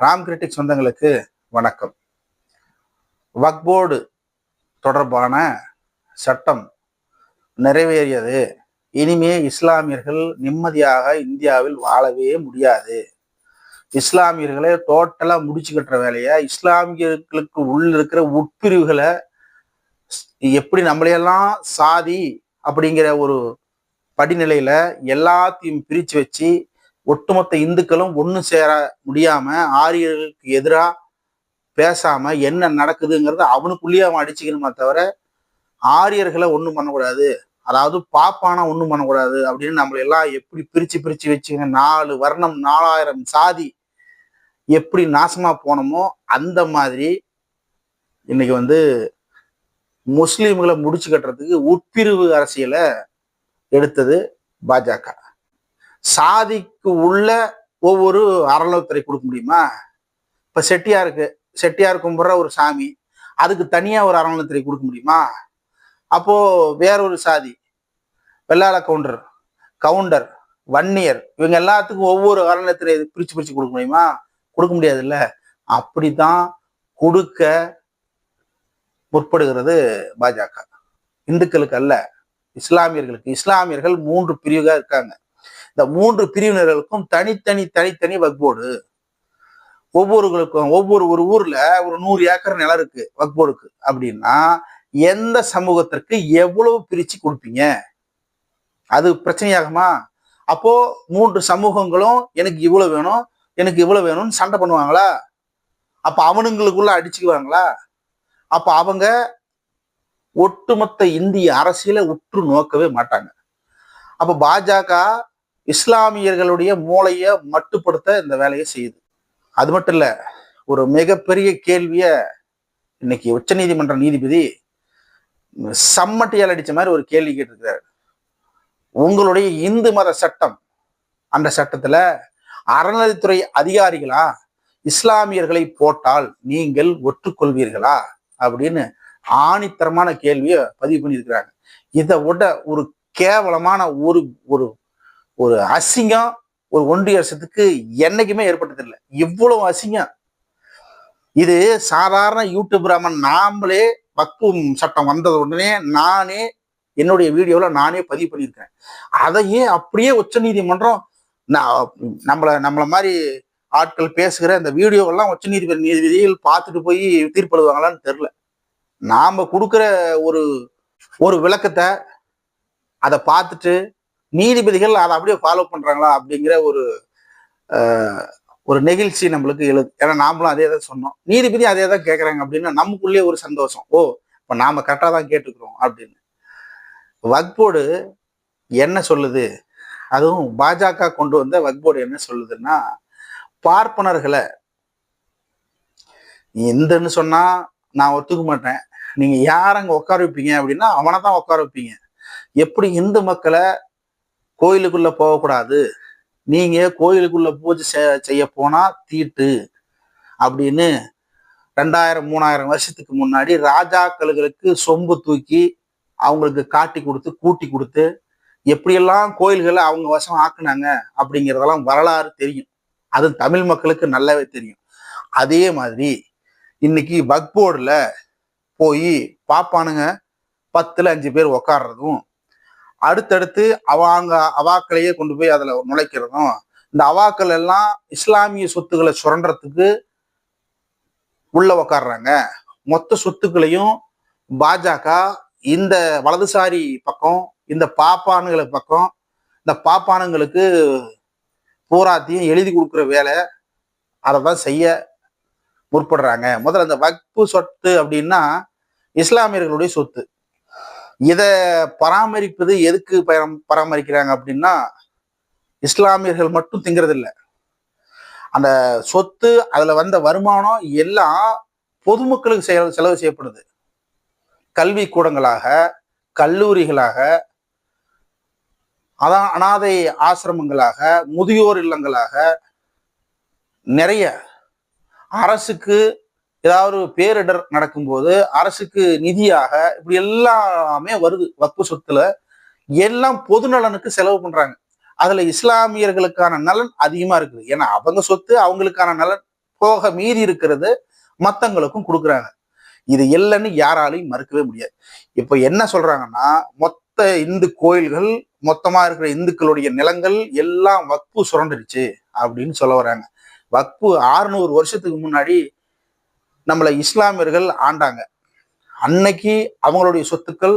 Ram critic சொந்தங்களுக்கு வணக்கம். வக்போர்டு தொடர்பான சட்டம் நிறைவேறியது. இனிமே இஸ்லாமியர்கள் நிம்மதியாக இந்தியாவில் வாழவே முடியாது. இஸ்லாமியர்களை டோட்டலாக முடிச்சு கட்டுற வேலையை? இஸ்லாமியர்களுக்கு உள்ள இருக்கிற உட்பிரிவுகளை எப்படி நம்மளையெல்லாம் சாதி அப்படிங்கிற ஒரு படிநிலையில எல்லாத்தையும் பிரித்து வச்சு ஒட்டுமொத்த இந்துக்களும் ஒன்று சேர முடியாம ஆரியர்களுக்கு எதிராக பேசாம என்ன நடக்குதுங்கிறத அவனுக்குள்ளேயே அவன் அடிச்சுக்கணுமே தவிர ஆரியர்களை ஒன்றும் பண்ணக்கூடாது. அதாவது பாப்பானா ஒன்றும் பண்ணக்கூடாது அப்படின்னு நம்மளை எல்லாம் எப்படி பிரிச்சு பிரிச்சு வச்சுங்க நாலு வர்ணம் நாலாயிரம் சாதி எப்படி நாசமா போனோமோ அந்த மாதிரி இன்னைக்கு வந்து முஸ்லீம்களை முடிச்சு கட்டுறதுக்கு உட்பிரிவு அரசியலை எடுத்தது பாஜக. சாதிக்கு உள்ள ஒவ்வொரு அறநிலைத்துறை கொடுக்க முடியுமா? இப்ப செட்டியாருக்கு செட்டியார் கும்பிட்ற ஒரு சாமி அதுக்கு தனியா ஒரு அறநிலத்துறை கொடுக்க முடியுமா? அப்போ வேற ஒரு சாதி வெள்ளாள கவுண்டர் கவுண்டர் வன்னியர் இவங்க எல்லாத்துக்கும் ஒவ்வொரு அறநிலையத்துறை பிரிச்சு பிரிச்சு கொடுக்க முடியுமா? கொடுக்க முடியாதுல்ல. அப்படித்தான் கொடுக்க முற்படுகிறது பாஜக. இந்துக்களுக்கு அல்ல இஸ்லாமியர்களுக்கு. இஸ்லாமியர்கள் மூன்று பிரிவுகளாக இருக்காங்க. இந்த மூன்று பிரிவினர்களுக்கும் தனித்தனி தனித்தனி வக்போர்டு. ஒவ்வொருகளுக்கும் ஒவ்வொரு ஒரு ஊர்ல ஒரு நூறு ஏக்கர் நிலம் இருக்கு வக்போர்டுக்கு. அப்படின்னா எந்த சமூகத்திற்கு எவ்வளவு பிரிச்சு கொடுப்பீங்க? அது பிரச்சனையாகுமா? அப்போ மூன்று சமூகங்களும் எனக்கு இவ்வளவு வேணும் எனக்கு இவ்வளவு வேணும்னு சண்டை பண்ணுவாங்களா? அப்ப அவனுங்களுக்குள்ள அடிச்சுக்குவாங்களா? அப்ப அவங்க ஒட்டுமொத்த இந்திய அரசியலை உற்று நோக்கவே மாட்டாங்க. அப்ப பாஜக இஸ்லாமியர்களுடைய மூளையை மட்டுப்படுத்த இந்த வேலையை செய்யுது. அது மட்டும் இல்லை ஒரு மிகப்பெரிய கேள்வியை இன்னைக்கு உச்சநீதிமன்ற நீதிபதி சம்மட்டியால் அடிச்ச மாதிரி ஒரு கேள்வி கேட்டிருக்கிறார். உங்களுடைய இந்து மத சட்டம் அந்த சட்டத்தில் அறநிலைத்துறை அதிகாரிகளா இஸ்லாமியர்களை போட்டால் நீங்கள் ஒற்றுக்கொள்வீர்களா அப்படின்னு ஆணித்தரமான கேள்வியை பதிவு பண்ணியிருக்கிறாங்க. இதை விட ஒரு கேவலமான ஒரு ஒரு ஒரு அசிங்கம் ஒரு ஒன்றிய அரசத்துக்கு என்னைக்குமே ஏற்பட்டதில்லை. இவ்வளவு அசிங்கம். இது சாதாரண யூடியூப் நாமளே வக்கும் சட்டம் வந்தது உடனே நானே என்னுடைய வீடியோவில் நானே பதிவு பண்ணியிருக்கேன் அதையே அப்படியே உச்ச நீதிமன்றம் நம்மளை நம்மளை மாதிரி ஆட்கள் பேசுகிற அந்த வீடியோவெல்லாம் உச்ச நீதிபதி நீதிபதிகள் பார்த்துட்டு போய் தீர்ப்பெழுவாங்களான்னு தெரில நாம் கொடுக்குற ஒரு ஒரு விளக்கத்தை அதை பார்த்துட்டு நீதிபதிகள் அதை அப்படியே ஃபாலோ பண்றாங்களா அப்படிங்கிற ஒரு ஒரு நெகிழ்ச்சி நம்மளுக்கு எழுது ஏன்னா நாமளும் அதே தான் சொன்னோம். நீதிபதி அதே தான் கேட்குறாங்க அப்படின்னா நமக்குள்ளேயே ஒரு சந்தோஷம். ஓ இப்போ நாம கரெக்டாக தான் கேட்டுக்கிறோம் அப்படின்னு. வக்போர்டு என்ன சொல்லுது? அதுவும் பாஜக கொண்டு வந்த வக்போர்டு என்ன சொல்லுதுன்னா பார்ப்பனர்களை எந்தன்னு சொன்னா நான் ஒத்துக்க மாட்டேன். நீங்க யார் அங்க உட்கார வைப்பீங்க அப்படின்னா அவனை தான் உட்கார வைப்பீங்க. எப்படி இந்து மக்களை கோயிலுக்குள்ள போகக்கூடாது. நீங்க கோயிலுக்குள்ள பூஜை செய்ய போனா தீட்டு அப்படின்னு ரெண்டாயிரம் மூணாயிரம் வருஷத்துக்கு முன்னாடி ராஜாக்களுக்கு சொம்பு தூக்கி அவங்களுக்கு காட்டி கொடுத்து கூட்டி கொடுத்து எப்படியெல்லாம் கோயில்களை அவங்க வசம் ஆக்குனாங்க அப்படிங்கிறதெல்லாம் வரலாறு தெரியும். அது தமிழ் மக்களுக்கு நல்லாவே தெரியும். அதே மாதிரி இன்னைக்கு பக்போர்டில் போய் பாப்பானுங்க பத்தில் அஞ்சு பேர் உக்காடுறதும் அடுத்தடுத்து அவங்க அவாக்களையே கொண்டு போய் அதுல நுழைக்கிறதும் இந்த அவாக்கள் எல்லாம் இஸ்லாமிய சொத்துக்களை சுரண்டுறதுக்கு உள்ள உக்காடுறாங்க மொத்த சொத்துக்களையும் பாஜக இந்த வலதுசாரி பக்கம் இந்த பாப்பானுங்களை பக்கம் இந்த பாப்பானுங்களுக்கு பூராத்தையும் எழுதி கொடுக்குற வேலை அதை தான் செய்ய முற்படுறாங்க. முதல்ல அந்த வக்பு சொத்து அப்படின்னா இஸ்லாமியர்களுடைய சொத்து. இதை பராமரிப்பது எதுக்கு பராமரிக்கிறாங்க அப்படின்னா இஸ்லாமியர்கள் மட்டும் திங்கிறது அந்த சொத்து அதுல வந்த வருமானம் எல்லாம் பொதுமக்களுக்கு செலவு செலவு செய்யப்படுது. கல்வி கூடங்களாக கல்லூரிகளாக அதான் அனாதை ஆசிரமங்களாக முதியோர் இல்லங்களாக நிறைய அரசுக்கு ஏதாவது பேரிடர் நடக்கும்போது அரசுக்கு நிதியாக இப்படி எல்லாமே வருது வக்பு சொத்துல. எல்லாம் பொது நலனுக்கு செலவு பண்றாங்க. அதுல இஸ்லாமியர்களுக்கான நலன் அதிகமா இருக்குது. ஏன்னா அவங்க சொத்து அவங்களுக்கான நலன் போக மீறி இருக்கிறது மத்தவங்களுக்கும் கொடுக்குறாங்க. இது இல்லைன்னு யாராலையும் மறுக்கவே முடியாது. இப்போ என்ன சொல்றாங்கன்னா மொத்த இந்து கோயில்கள் மொத்தமா இருக்கிற இந்துக்களுடைய நிலங்கள் எல்லாம் வக்பு சுரண்டுருச்சு அப்படின்னு சொல்ல வராங்க. வக்பு ஆறுநூறு வருஷத்துக்கு முன்னாடி நம்மளை இஸ்லாமியர்கள் ஆண்டாங்க. அன்னைக்கு அவங்களுடைய சொத்துக்கள்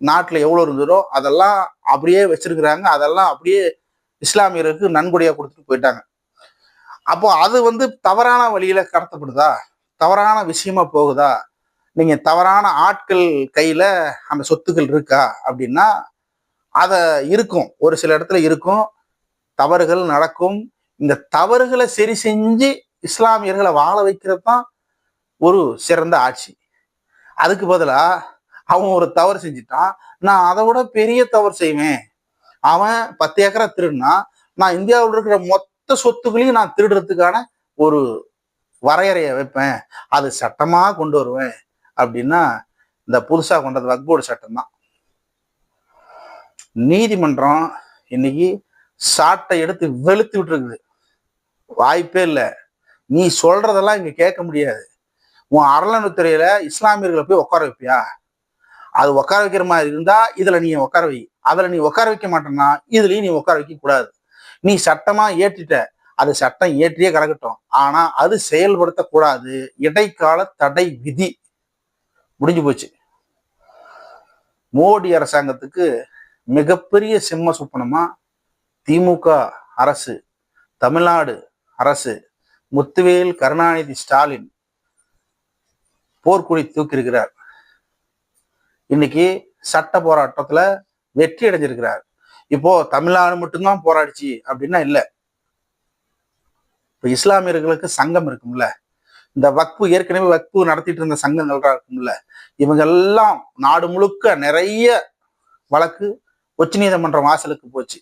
நாட்டில் எவ்வளோ இருந்ததோ அதெல்லாம் அப்படியே வச்சிருக்கிறாங்க. அதெல்லாம் அப்படியே இஸ்லாமியருக்கு நன்கொடையாக கொடுத்துட்டு போயிட்டாங்க. அப்போ அது வந்து தவறான வழியில கடத்தப்படுதா? தவறான விஷயமா போகுதா? நீங்க தவறான ஆட்கள் கையில அந்த சொத்துக்கள் இருக்கா? அப்படின்னா அத இருக்கும். ஒரு சில இடத்துல இருக்கும். தவறுகள் நடக்கும். இந்த தவறுகளை சரி செஞ்சு இஸ்லாமியர்களை வாழ வைக்கிறது தான் ஒரு சிறந்த ஆட்சி. அதுக்கு பதிலா அவன் ஒரு தவறு செஞ்சுட்டான். நான் அதை விட பெரிய தவறு செய்வேன். அவன் பத்து ஏக்கரா திருடுனா நான் இந்தியாவில் இருக்கிற மொத்த சொத்துக்களையும் நான் திருடுறதுக்கான ஒரு வரையறையை வைப்பேன். அது சட்டமாக கொண்டு வருவேன். அப்படின்னா இந்த புதுசா கொண்டது வக்போர்டு சட்டம் தான் நீதிமன்றம் இன்னைக்கு சாட்டை எடுத்து வெளுத்து விட்டுருக்குது. வாய்ப்பே இல்லை. நீ சொல்றதெல்லாம் இங்க கேட்க முடியாது. உன் அறநிலைத்துறையில இஸ்லாமியர்களை போய் உட்கார வைப்பியா? அது உட்கார வைக்கிற மாதிரி இருந்தா இதுல நீ உட்கார வை. அதுல நீ உட்கார வைக்க மாட்டேன்னா இதுலயும் நீ உட்கார வைக்க கூடாது. நீ சட்டமா ஏற்றிட்ட அது சட்டம் ஏற்றியே கிடக்கட்டும். ஆனா அது செயல்படுத்தக்கூடாது இடைக்கால தடை விதி. முடிஞ்சு போச்சு. மோடி அரசாங்கத்துக்கு மிகப்பெரிய சிம்ம சுப்பனமா திமுக அரசு தமிழ்நாடு அரசு முத்துவேல் கருணாநிதி ஸ்டாலின் போர்க்குடி தூக்கியிருக்கிறார். இன்னைக்கு சட்ட போராட்டத்துல வெற்றி அடைஞ்சிருக்கிறார். இப்போ தமிழ்நாடு மட்டும்தான் போராடிச்சு அப்படின்னா இல்ல. இப்போ இஸ்லாமியர்களுக்கு சங்கம் இருக்கும்ல. இந்த வக்பு ஏற்கனவே வக்பு நடத்திட்டு இருந்த சங்கங்கள்லாம் இருக்கும்ல. இவங்க எல்லாம் நாடு முழுக்க நிறைய வழக்கு உச்சநீதிமன்றம் வாசலுக்கு போச்சு.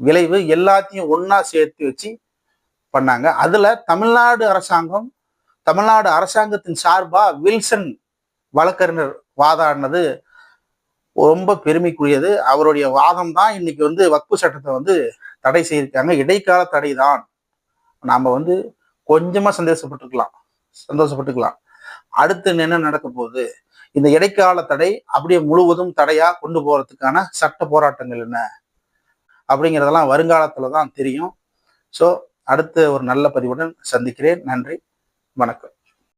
விளைவு எல்லாத்தையும் ஒன்னா சேர்த்து வச்சு பண்ணாங்க. அதுல தமிழ்நாடு அரசாங்கம் தமிழ்நாடு அரசாங்கத்தின் சார்பா வில்சன் வழக்கறிஞர் வாதாடினது ரொம்ப பெருமைக்குரியது. அவருடைய வாதம் தான் இன்னைக்கு வந்து வக்பு சட்டத்தை வந்து தடை செய்திருக்காங்க. இடைக்கால தடை தான் நாம வந்து கொஞ்சமா சந்தோஷப்பட்டுக்கலாம் சந்தோஷப்பட்டுக்கலாம். அடுத்து என்ன நடக்க போகுது? இந்த இடைக்கால தடை அப்படியே முழுவதும் தடையா கொண்டு போறதுக்கான சட்ட போராட்டங்கள் என்ன? அப்படிங்கிறதெல்லாம் வருங்காலத்துல தான் தெரியும். ஸோ அடுத்த ஒரு நல்ல பதிவுடன் சந்திக்கிறேன். நன்றி. வணக்கம்.